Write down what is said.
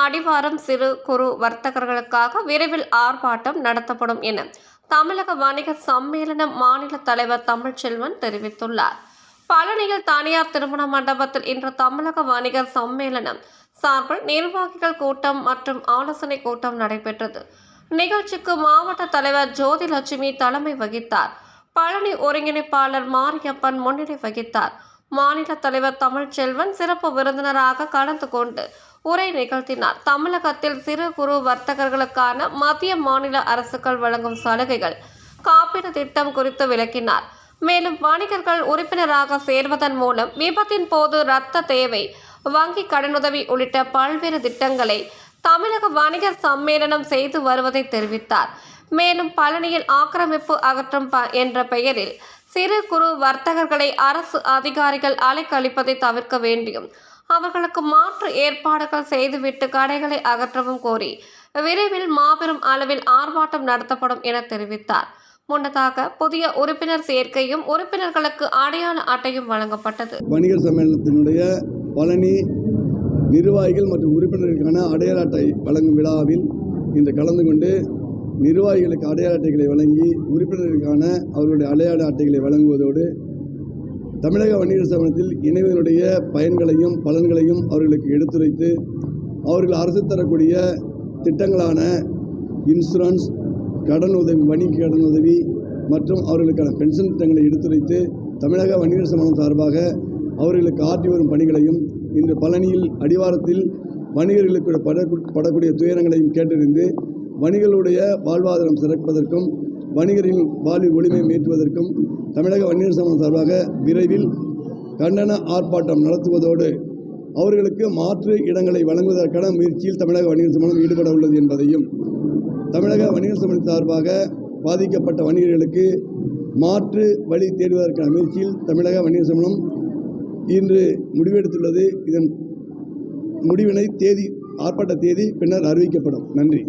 அடிவாரம் சிறு குறு வர்த்தகர்களுக்காக விரைவில் ஆர்ப்பாட்டம் நடத்தப்படும் என தமிழக வணிக சம்மேளன மாநில தலைவர் தமிழ்ச்செல்வன் தெரிவித்துள்ளார். பழனியில் தனியார் திருமண மண்டபத்தில் இன்று தமிழக வணிகர் சம்மேளனம் சார்பில் நிர்வாகிகள் கூட்டம் மற்றும் ஆலோசனை கூட்டம் நடைபெற்றது. நிகழ்ச்சிக்கு மாவட்ட தலைவர் ஜோதி லட்சுமி தலைமை வகித்தார். பழனி ஒருங்கிணைப்பாளர் மாரியப்பன் முன்னிலை வகித்தார். மாநில தலைவர் தமிழ்ச்செல்வன் சிறப்பு விருந்தினராக கலந்து கொண்டு உரை நிகழ்த்தினார். தமிழகத்தில் சிறு குறு வர்த்தகர்களுக்கான மத்திய மாநில அரசுகள் வழங்கும் சலுகைகள் காப்பீடு திட்டம் குறித்து விளக்கினார். மேலும் வணிகர்கள் உறுப்பினராக சேர்வதன் மூலம் விபத்தின் போது இரத்த தேவை வங்கி கடனுதவி உள்ளிட்ட பல்வேறு திட்டங்களை தமிழக வணிகர் சம்மேளனம் செய்து வருவதை தெரிவித்தார். மேலும் பழனியில் ஆக்கிரமிப்பு அகற்றும் ப என்ற பெயரில் சிறு குறு வர்த்தகர்களை அரசு அதிகாரிகள் அலைக்கழிப்பதை தவிர்க்க வேண்டும். அவர்களுக்கு மாற்று ஏற்பாடுகள் செய்துவிட்டு கடைகளை அகற்றவும் கோரி விரைவில் மாபெரும் அளவில் ஆர்ப்பாட்டம் நடத்தப்படும் என தெரிவித்தார். முன்னதாக புதிய உறுப்பினர் சேர்க்கையும் உறுப்பினர்களுக்கு அடையாள அட்டையும் வழங்கப்பட்டது. வணிகர் சம்மேளனத்தினுடைய பழனி நிர்வாகிகள் மற்றும் உறுப்பினர்களுக்கான அடையாள அட்டை வழங்கும் விழாவில் இன்று கலந்து கொண்டு நிர்வாகிகளுக்கு அடையாள அட்டைகளை வழங்கி உறுப்பினர்களுக்கான அவர்களுடைய அடையாள அட்டைகளை வழங்குவதோடு தமிழக வணிகர் சமூகத்தில் இணைவதனுடைய பயன்களையும் பலன்களையும் அவர்களுக்கு எடுத்துரைத்து அவர்கள் அரசு தரக்கூடிய திட்டங்களான இன்சூரன்ஸ் கடன் உதவி வணிக கடன் உதவி மற்றும் அவர்களுக்கான பென்ஷன் திட்டங்களை எடுத்துரைத்து தமிழக வணிகர் சமூகம் சார்பாக அவர்களுக்கு ஆற்றி வரும் பணிகளையும் இன்று பழனியில் அடிவாரத்தில் வணிகர்களுக்கு பட படக்கூடிய துயரங்களையும் கேட்டறிந்து வணிகர்களுடைய வாழ்வாதாரம் சிறப்பதற்கும் வணிகரின் வாழ்வில் ஒளிமை மீட்டுவதற்கும் தமிழக வணிகர் சங்கம் சார்பாக விரைவில் கண்டன ஆர்ப்பாட்டம் நடத்துவதோடு அவர்களுக்கு மாற்று இடங்களை வழங்குவதற்கான முயற்சியில் தமிழக வணிகர் சம்மேளனம் ஈடுபட உள்ளது என்பதையும் தமிழக வணிகர் சம்மேளனம் சார்பாக பாதிக்கப்பட்ட வணிகர்களுக்கு மாற்று வழி தேடுவதற்கான முயற்சியில் தமிழக வணிகர் சம்மேளனம் இன்று முடிவெடுத்துள்ளது. இதன் முடிவினை தேதி ஆர்ப்பாட்ட தேதி பின்னர் அறிவிக்கப்படும். நன்றி.